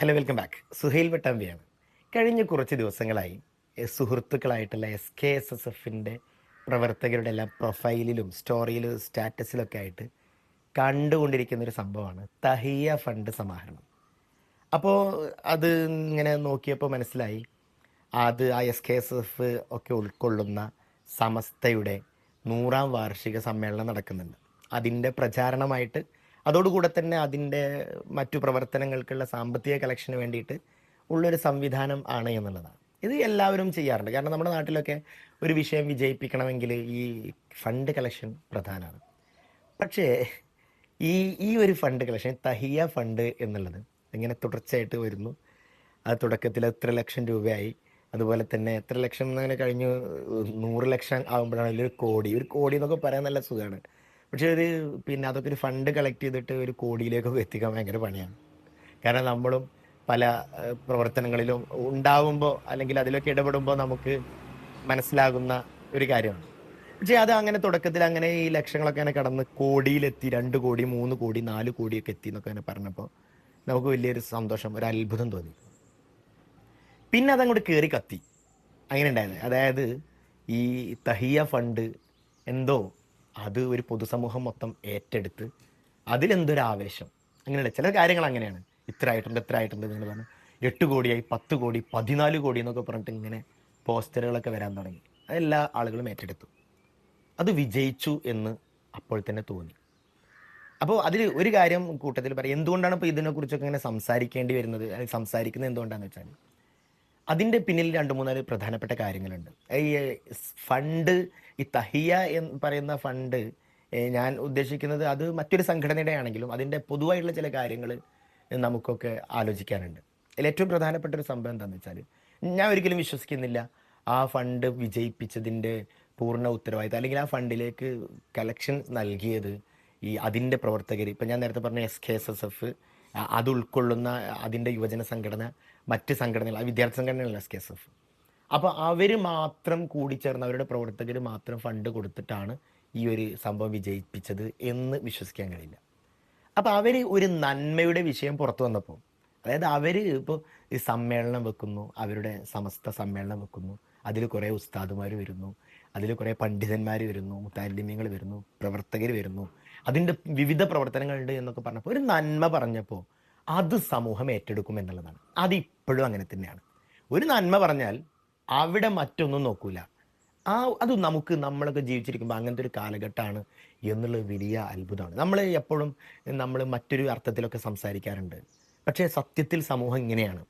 Hello welcome back Suhail വട്ടാമ്പിയാണ്. കഴിഞ്ഞ കുറച്ച് ദിവസങ്ങളായി സുഹൃത്തുക്കളായിട്ടുള്ള എസ് കെ എസ് എസ് എഫിന്റെ പ്രവർത്തകരുടെ എല്ലാം പ്രൊഫൈലിലും സ്റ്റോറിയിലും സ്റ്റാറ്റസിലൊക്കെ ആയിട്ട് കണ്ടുകൊണ്ടിരിക്കുന്ന ഒരു സംഭവമാണ്. തഹിയ ഫണ്ട് സമാഹരണം. അപ്പോൾ അത് ഇങ്ങനെ നോക്കിയപ്പോൾ മനസ്സിലായി. അത് ആ എസ് കെ എസ് എഫ് ഒക്കെ ഉൾക്കൊള്ളുന്ന സമസ്തയുടെ നൂറാം വാർഷിക സമ്മേളനം നടക്കുന്നുണ്ട്. അതിന്റെ പ്രചാരണമായിട്ട് അതോടുകൂടെ തന്നെ അതിന്റെ മറ്റു പ്രവർത്തനങ്ങൾക്കുള്ള സാമ്പത്തിക കളക്ഷന് വേണ്ടിയിട്ട് ഉള്ളൊരു സംവിധാനം ആണ് എന്നുള്ളതാണ്. ഇത് എല്ലാവരും ചെയ്യാറുണ്ട്. കാരണം നമ്മുടെ നാട്ടിലൊക്കെ ഒരു വിഷയം വിജയിപ്പിക്കണമെങ്കിൽ ഈ ഫണ്ട് കളക്ഷൻ പ്രധാനമാണ്. പക്ഷേ ഈ ഈ ഒരു ഫണ്ട് കളക്ഷൻ തഹിയ ഫണ്ട് എന്നുള്ളത് ഇങ്ങനെ തുടർച്ചയായിട്ട് വരുന്നു. അത് തുടക്കത്തിൽ എത്ര ലക്ഷം രൂപയായി. അതുപോലെ തന്നെ എത്ര ലക്ഷം എന്നങ്ങനെ കഴിഞ്ഞു നൂറ് ലക്ഷം ആകുമ്പോഴാണ് ഒരു കോടി. ഒരു കോടി എന്നൊക്കെ പറയാൻ നല്ല സുഖമാണ്. പക്ഷേ ഒരു പിന്നെ അതൊക്കെ ഒരു ഫണ്ട് കളക്ട് ചെയ്തിട്ട് ഒരു കോടിയിലേക്കൊക്കെ എത്തിക്കാൻ ഭയങ്കര പണിയാണ്. കാരണം നമ്മളും പല പ്രവർത്തനങ്ങളിലും ഉണ്ടാവുമ്പോൾ അല്ലെങ്കിൽ അതിലൊക്കെ ഇടപെടുമ്പോൾ നമുക്ക് മനസ്സിലാകുന്ന ഒരു കാര്യമാണ്. പക്ഷേ അത് അങ്ങനെ തുടക്കത്തിൽ അങ്ങനെ ഈ ലക്ഷങ്ങളൊക്കെ അങ്ങനെ കടന്ന് കോടിയിലെത്തി രണ്ട് കോടി മൂന്ന് കോടി നാല് കോടിയൊക്കെ എത്തി എന്നൊക്കെ അങ്ങനെ പറഞ്ഞപ്പോൾ നമുക്ക് വലിയൊരു സന്തോഷം ഒരു അത്ഭുതം തോന്നി. പിന്നെ അതങ്ങോട്ട് കയറി കത്തി. അങ്ങനെ ഉണ്ടായത്. അതായത് ഈ തഹിയ ഫണ്ട് എന്തോ അത് ഒരു പൊതുസമൂഹം മൊത്തം ഏറ്റെടുത്ത് അതിലെന്തൊരു ആവേശം അങ്ങനെയുള്ള ചില കാര്യങ്ങൾ അങ്ങനെയാണ്. ഇത്ര ആയിട്ടുണ്ട് ഇത്ര ആയിട്ടുണ്ട് നിങ്ങൾ പറഞ്ഞു എട്ട് കോടിയായി പത്ത് കോടി പതിനാല് കോടി എന്നൊക്കെ പറഞ്ഞിട്ട് ഇങ്ങനെ പോസ്റ്ററുകളൊക്കെ വരാൻ തുടങ്ങി. അതെല്ലാ ആളുകളും ഏറ്റെടുത്തു. അത് വിജയിച്ചു എന്ന് അപ്പോൾ തന്നെ തോന്നി. അപ്പോൾ അതിൽ ഒരു കാര്യം കൂട്ടത്തിൽ പറയാം. എന്തുകൊണ്ടാണ് ഇപ്പോൾ ഇതിനെക്കുറിച്ചൊക്കെ ഇങ്ങനെ സംസാരിക്കേണ്ടി വരുന്നത്? സംസാരിക്കുന്നത് എന്തുകൊണ്ടാണെന്ന് വെച്ചാൽ അതിന്റെ പിന്നിൽ രണ്ട് മൂന്നാൽ പ്രധാനപ്പെട്ട കാര്യങ്ങളുണ്ട്. ഈ ഫണ്ട് ഈ തഹിയ എന്ന് പറയുന്ന ഫണ്ട് ഞാൻ ഉദ്ദേശിക്കുന്നത് അത് മറ്റൊരു സംഘടനയുടെ ആണെങ്കിലും അതിന്റെ പൊതുവായിട്ടുള്ള ചില കാര്യങ്ങൾ നമുക്കൊക്കെ ആലോചിക്കാനുണ്ട്. അതിൽ ഏറ്റവും പ്രധാനപ്പെട്ട ഒരു സംഭവം എന്താണെന്ന് വെച്ചാൽ ഞാൻ ഒരിക്കലും വിശ്വസിക്കുന്നില്ല ആ ഫണ്ട് വിജയിപ്പിച്ചതിന്റെ പൂർണ ഉത്തരവാദിത്തം അല്ലെങ്കിൽ ആ ഫണ്ടിലേക്ക് കലക്ഷൻ നൽകിയത് ഈ അതിന്റെ പ്രവർത്തകർ ഇപ്പം ഞാൻ നേരത്തെ പറഞ്ഞ S K S S F അത് ഉൾക്കൊള്ളുന്ന അതിന്റെ യുവജന സംഘടന മറ്റ് സംഘടനകൾ വിദ്യാർത്ഥി സംഘടനകളിൽ എസ് കെ എസ് എഫ്. അപ്പോൾ അവർ മാത്രം കൂടിച്ചേർന്ന് അവരുടെ പ്രവർത്തകർ മാത്രം ഫണ്ട് കൊടുത്തിട്ടാണ് ഈ ഒരു സംഭവം വിജയിപ്പിച്ചത് എന്ന് വിശ്വസിക്കാൻ കഴിയില്ല. അപ്പോൾ അവർ ഒരു നന്മയുടെ വിഷയം പുറത്തു വന്നപ്പോൾ അതായത് അവർ ഇപ്പോൾ ഈ സമ്മേളനം വെക്കുന്നു അവരുടെ സമസ്ത സമ്മേളനം വെക്കുന്നു അതിൽ കുറേ ഉസ്താദുമാർ വരുന്നു അതിൽ കുറേ പണ്ഡിതന്മാർ വരുന്നു മുത്താലിമ്യങ്ങൾ വരുന്നു പ്രവർത്തകർ വരുന്നു അതിന്റെ വിവിധ പ്രവർത്തനങ്ങളുണ്ട് എന്നൊക്കെ പറഞ്ഞപ്പോൾ ഒരു നന്മ പറഞ്ഞപ്പോൾ അത് സമൂഹം ഏറ്റെടുക്കും എന്നുള്ളതാണ്. അത് ഇപ്പോഴും അങ്ങനെ തന്നെയാണ്. ഒരു നന്മ പറഞ്ഞാൽ അവിടെ മറ്റൊന്നും നോക്കൂല. ആ അത് നമുക്ക് നമ്മളൊക്കെ ജീവിച്ചിരിക്കുമ്പോൾ അങ്ങനത്തെ ഒരു കാലഘട്ടമാണ് എന്നുള്ളത് വലിയ അത്ഭുതമാണ്. നമ്മൾ എപ്പോഴും നമ്മൾ മറ്റൊരു അർത്ഥത്തിലൊക്കെ സംസാരിക്കാറുണ്ട്. പക്ഷേ സത്യത്തിൽ സമൂഹം ഇങ്ങനെയാണ്.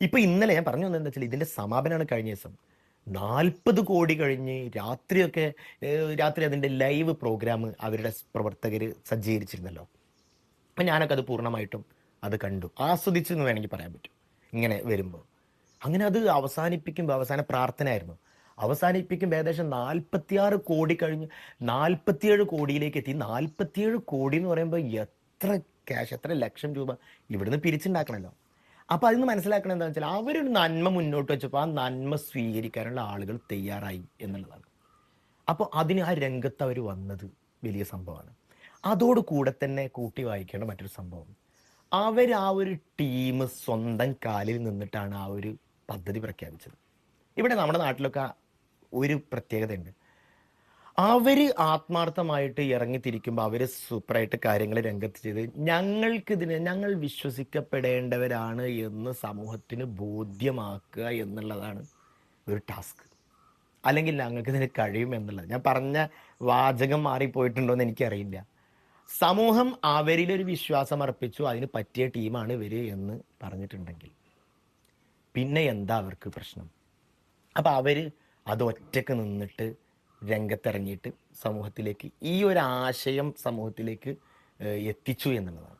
ഇപ്പോൾ ഇന്നലെ ഞാൻ പറഞ്ഞു വന്നത് എന്താ വെച്ചാൽ ഇതിന്റെ സമാപനമാണ് കഴിഞ്ഞ ദിവസം. നാൽപ്പത് കോടി കഴിഞ്ഞ് രാത്രിയൊക്കെ രാത്രി അതിന്റെ ലൈവ് പ്രോഗ്രാം അവരുടെ പ്രവർത്തകർ സജ്ജീകരിച്ചിരുന്നല്ലോ. അപ്പം ഞാനൊക്കെ അത് പൂർണമായിട്ടും അത് കണ്ടു. ആസ്വദിച്ചു എന്ന് വേണമെങ്കിൽ പറയാൻ പറ്റും. ഇങ്ങനെ വരുമ്പോൾ. അങ്ങനെ അത് അവസാനിപ്പിക്കുമ്പോൾ അവസാന പ്രാർത്ഥനയായിരുന്നു. അവസാനിപ്പിക്കുമ്പോൾ ഏകദേശം നാൽപ്പത്തിയാറ് കോടി കഴിഞ്ഞ് നാൽപ്പത്തിയേഴ് കോടിയിലേക്ക് എത്തി നാൽപ്പത്തിയേഴ് കോടി എന്ന് പറയുമ്പോൾ എത്ര ക്യാഷ് എത്ര ലക്ഷം രൂപ ഇവിടുന്ന് പിരിച്ചുണ്ടാക്കണമല്ലോ അപ്പോൾ അതിന് മനസ്സിലാക്കണം എന്താണെന്ന് വെച്ചാൽ അവരൊരു നന്മ മുന്നോട്ട് വെച്ചപ്പോൾ ആ നന്മ സ്വീകരിക്കാനുള്ള ആളുകൾ തയ്യാറായി എന്നുള്ളതാണ്. അപ്പോൾ അതിന് ആ രംഗത്ത് അവർ വന്നത് വലിയ സംഭവമാണ്. അതോട് കൂടെ തന്നെ കൂട്ടി വായിക്കേണ്ട മറ്റൊരു സംഭവം. അവർ ആ ഒരു ടീം സ്വന്തം കാലിൽ നിന്നിട്ടാണ് ആ ഒരു പദ്ധതി പ്രഖ്യാപിച്ചത്. ഇവിടെ നമ്മുടെ നാട്ടിലൊക്കെ ഒരു പ്രത്യേകതയുണ്ട്. അവർ ആത്മാർത്ഥമായിട്ട് ഇറങ്ങിത്തിരിക്കുമ്പോൾ അവർ സൂപ്പറായിട്ട് കാര്യങ്ങൾ രംഗത്ത് ചെയ്ത് ഞങ്ങൾക്കിതിനെ ഞങ്ങൾ വിശ്വസിക്കപ്പെടേണ്ടവരാണ് എന്ന് സമൂഹത്തിന് ബോധ്യമാക്കുക എന്നുള്ളതാണ് ഒരു ടാസ്ക്. അല്ലെങ്കിൽ ഞങ്ങൾക്ക് ഇതിന് കഴിയും എന്നുള്ളത്. ഞാൻ പറഞ്ഞ വാചകം മാറിപ്പോയിട്ടുണ്ടോ എന്ന് എനിക്കറിയില്ല. സമൂഹം അവരിലൊരു വിശ്വാസം അർപ്പിച്ചു അതിന് പറ്റിയ ടീമാണ് ഇവർ എന്ന് പറഞ്ഞിട്ടുണ്ടെങ്കിൽ. പിന്നെ എന്താ അവർക്ക് പ്രശ്നം? അപ്പം അവർ അത് ഒറ്റയ്ക്ക് നിന്നിട്ട് രംഗത്തിറങ്ങിയിട്ട് സമൂഹത്തിലേക്ക് ഈ ഒരു ആശയം സമൂഹത്തിലേക്ക് എത്തിച്ചു എന്നുള്ളതാണ്.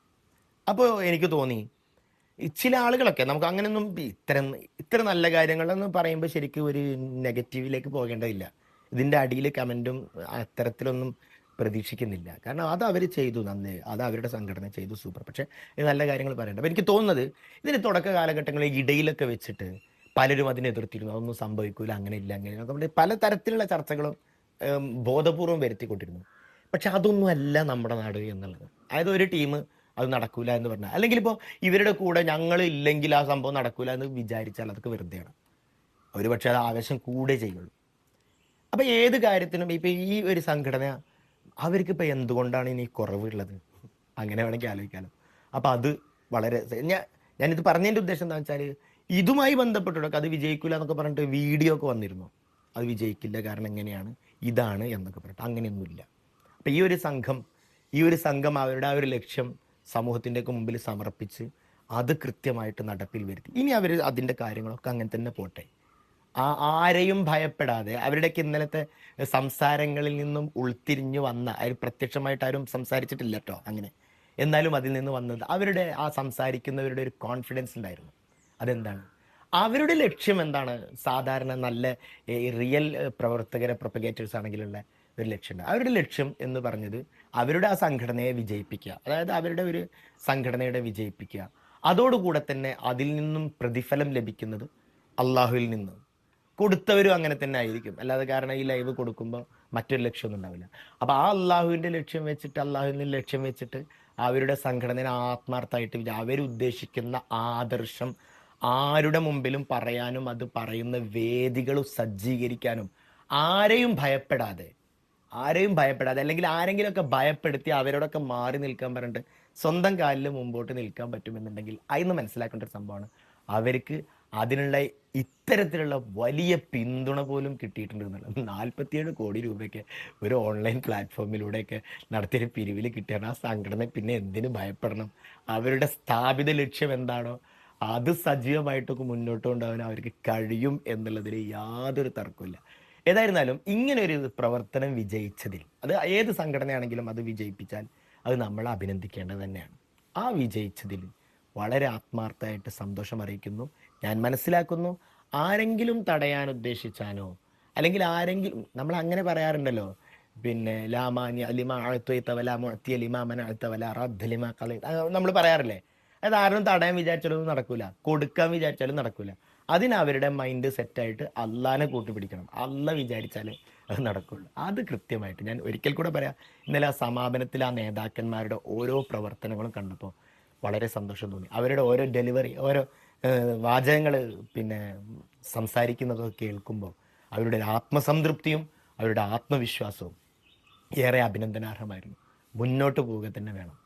അപ്പോൾ എനിക്ക് തോന്നി ചില ആളുകളൊക്കെ നമുക്ക് അങ്ങനെയൊന്നും ഇത്തരം ഇത്ര നല്ല കാര്യങ്ങളെന്ന് പറയുമ്പോൾ ശരിക്കും ഒരു നെഗറ്റീവിലേക്ക് പോകേണ്ടതില്ല. ഇതിന്റെ അടിയിൽ കമന്റും അത്തരത്തിലൊന്നും പ്രതീക്ഷിക്കുന്നില്ല. കാരണം അത് അവർ ചെയ്തു നന്ന് അത് അവരുടെ സംഘടന ചെയ്തു സൂപ്പർ. പക്ഷേ നല്ല കാര്യങ്ങൾ പറയേണ്ട. അപ്പോൾ എനിക്ക് തോന്നുന്നത് ഇതിന് തുടക്ക കാലഘട്ടങ്ങളിൽ ഇടയിലൊക്കെ വെച്ചിട്ട് പലരും അതിനെ എതിർത്തിരുന്നു. അതൊന്നും സംഭവിക്കൂല അങ്ങനെ ഇല്ല അങ്ങനെ നമ്മുടെ പല തരത്തിലുള്ള ചർച്ചകളും ബോധപൂർവം വരുത്തിക്കൊണ്ടിരുന്നു. പക്ഷെ അതൊന്നുമല്ല നമ്മുടെ നാട് എന്നുള്ളത്. അതായത് ഒരു ടീം അത് നടക്കൂല എന്ന് പറഞ്ഞാൽ അല്ലെങ്കിൽ ഇപ്പോൾ ഇവരുടെ കൂടെ ഞങ്ങൾ ഇല്ലെങ്കിൽ ആ സംഭവം നടക്കൂല എന്ന് വിചാരിച്ചാൽ അതൊക്കെ വെറുതെയാണ്. അവർ പക്ഷേ അത് ആവേശം കൂടെ ചെയ്യുള്ളൂ. അപ്പം ഏത് കാര്യത്തിനും ഇപ്പം ഈ ഒരു സംഘടന അവർക്ക് ഇപ്പൊ എന്തുകൊണ്ടാണ് ഇനി കുറവുള്ളത്? അങ്ങനെ വേണമെങ്കിൽ ആലോചിക്കാമല്ലോ അപ്പം അത് വളരെ ഞാൻ ഞാനിത് പറഞ്ഞതിന്റെ ഉദ്ദേശം എന്താ വെച്ചാൽ ഇതുമായി ബന്ധപ്പെട്ടിട്ടൊക്കെ അത് വിജയിക്കില്ല എന്നൊക്കെ പറഞ്ഞിട്ട് വീഡിയോ ഒക്കെ വന്നിരുന്നു. അത് വിജയിക്കില്ല കാരണം എങ്ങനെയാണ്? ഇതാണ് എന്നൊക്കെ പറഞ്ഞിട്ട് അങ്ങനെയൊന്നുമില്ല. അപ്പോൾ ഈ ഒരു സംഘം ഈ ഒരു സംഘം അവരുടെ ആ ഒരു ലക്ഷ്യം സമൂഹത്തിന്റെയൊക്കെ മുമ്പിൽ സമർപ്പിച്ച് അത് കൃത്യമായിട്ട് നടപ്പിൽ വരുത്തി. ഇനി അവർ അതിന്റെ കാര്യങ്ങളൊക്കെ അങ്ങനെ തന്നെ പോട്ടെ. ആ ആരെയും ഭയപ്പെടാതെ അവരുടെയൊക്കെ ഇന്നലത്തെ സംസാരങ്ങളിൽ നിന്നും ഉൾത്തിരിഞ്ഞു വന്ന അതിൽ പ്രത്യക്ഷമായിട്ട് ആരും സംസാരിച്ചിട്ടില്ല കേട്ടോ അങ്ങനെ. എന്നാലും അതിൽ നിന്ന് വന്നത് അവരുടെ ആ സംസാരിക്കുന്നവരുടെ ഒരു കോൺഫിഡൻസ് ഉണ്ടായിരുന്നു. അതെന്താണ്? അവരുടെ ലക്ഷ്യം എന്താണ്? സാധാരണ നല്ല റിയൽ പ്രവർത്തകരെ പ്രൊപ്പഗേറ്റേഴ്സ് ആണെങ്കിലുള്ള ഒരു ലക്ഷ്യമുണ്ട് അവരുടെ ലക്ഷ്യം എന്ന് പറഞ്ഞത് അവരുടെ ആ സംഘടനയെ വിജയിപ്പിക്കുക. അതായത് അവരുടെ ഒരു സംഘടനയുടെ വിജയിപ്പിക്കുക. അതോടുകൂടെ തന്നെ അതിൽ നിന്നും പ്രതിഫലം ലഭിക്കുന്നത് അള്ളാഹുവിൽ നിന്ന്. കൊടുത്തവരും അങ്ങനെ തന്നെ ആയിരിക്കും. അല്ലാതെ കാരണം ഈ ലൈവ് കൊടുക്കുമ്പോൾ മറ്റൊരു ലക്ഷ്യമൊന്നും ഉണ്ടാവില്ല. അപ്പോൾ ആ അള്ളാഹുവിന്റെ ലക്ഷ്യം വെച്ചിട്ട് അള്ളാഹുവിന്റെ ലക്ഷ്യം വെച്ചിട്ട് അവരുടെ സംഘടനയെ ആത്മാർത്ഥമായിട്ട് അവരുദ്ദേശിക്കുന്ന ആദർശം ആരുടെ മുമ്പിലും പറയാനും അത് പറയുന്ന വേദികൾ സജ്ജീകരിക്കാനും ആരെയും ഭയപ്പെടാതെ ആരെയും ഭയപ്പെടാതെ അല്ലെങ്കിൽ ആരെങ്കിലുമൊക്കെ ഭയപ്പെടുത്തി അവരോടൊക്കെ മാറി നിൽക്കാൻ പറഞ്ഞിട്ട് സ്വന്തം കാലിൽ മുമ്പോട്ട് നിൽക്കാൻ പറ്റുമെന്നുണ്ടെങ്കിൽ അതിന്ന് മനസ്സിലാക്കേണ്ട ഒരു സംഭവമാണ്. അവർക്ക് അതിനുള്ള ഇത്തരത്തിലുള്ള വലിയ പിന്തുണ പോലും കിട്ടിയിട്ടുണ്ട് എന്നുള്ളത്. നാൽപ്പത്തിയേഴ് കോടി രൂപയൊക്കെ ഒരു ഓൺലൈൻ പ്ലാറ്റ്ഫോമിലൂടെയൊക്കെ നടത്തിയൊരു പിരിവിൽ കിട്ടിയാണ് ആ സംഘടന. പിന്നെ എന്തിനു ഭയപ്പെടണം? അവരുടെ സ്ഥാപിത ലക്ഷ്യം എന്താണോ? അത് സജീവമായിട്ടൊക്കെ മുന്നോട്ട് കൊണ്ടുപോകാൻ അവർക്ക് കഴിയും എന്നുള്ളതിൽ യാതൊരു തർക്കമില്ല ഏതായിരുന്നാലും ഇങ്ങനെ ഒരു പ്രവർത്തനം വിജയിച്ചതിൽ അത് ഏത് സംഘടനയാണെങ്കിലും അത് വിജയിപ്പിച്ചാൽ അത് നമ്മൾ അഭിനന്ദിക്കേണ്ടത് തന്നെയാണ്. ആ വിജയിച്ചതിൽ വളരെ ആത്മാർത്ഥമായിട്ട് സന്തോഷം അറിയിക്കുന്നു. ഞാൻ മനസ്സിലാക്കുന്നു ആരെങ്കിലും തടയാൻ ഉദ്ദേശിച്ചാനോ അല്ലെങ്കിൽ ആരെങ്കിലും നമ്മൾ അങ്ങനെ പറയാറുണ്ടല്ലോ പിന്നെ ലാമാനി അലിമ അഴുത്തവല മുഴത്തിയ ലിമാമന അഴുത്തവല റദ്ദലിമ കളി നമ്മൾ പറയാറില്ലേ? അത് ആരും തടയാൻ വിചാരിച്ചാലൊന്നും നടക്കൂല. കൊടുക്കാൻ വിചാരിച്ചാലും നടക്കൂല. അതിന് അവരുടെ മൈൻഡ് സെറ്റായിട്ട് അള്ളാനെ കൂട്ടുപിടിക്കണം അല്ല വിചാരിച്ചാൽ അത് നടക്കുള്ളൂ. അത് കൃത്യമായിട്ട് ഞാൻ ഒരിക്കൽ കൂടെ പറയാം. ഇന്നലെ ആ സമാപനത്തിൽ ആ നേതാക്കന്മാരുടെ ഓരോ പ്രവർത്തനങ്ങളും കണ്ടപ്പോൾ വളരെ സന്തോഷം തോന്നി. അവരുടെ ഓരോ ഡെലിവറി ഓരോ വാചകങ്ങൾ പിന്നെ സംസാരിക്കുന്നതൊക്കെ കേൾക്കുമ്പോൾ അവരുടെ ആത്മസംതൃപ്തിയും അവരുടെ ആത്മവിശ്വാസവും ഏറെ അഭിനന്ദനാർഹമായിരുന്നു. മുന്നോട്ട് പോവുക തന്നെ വേണം.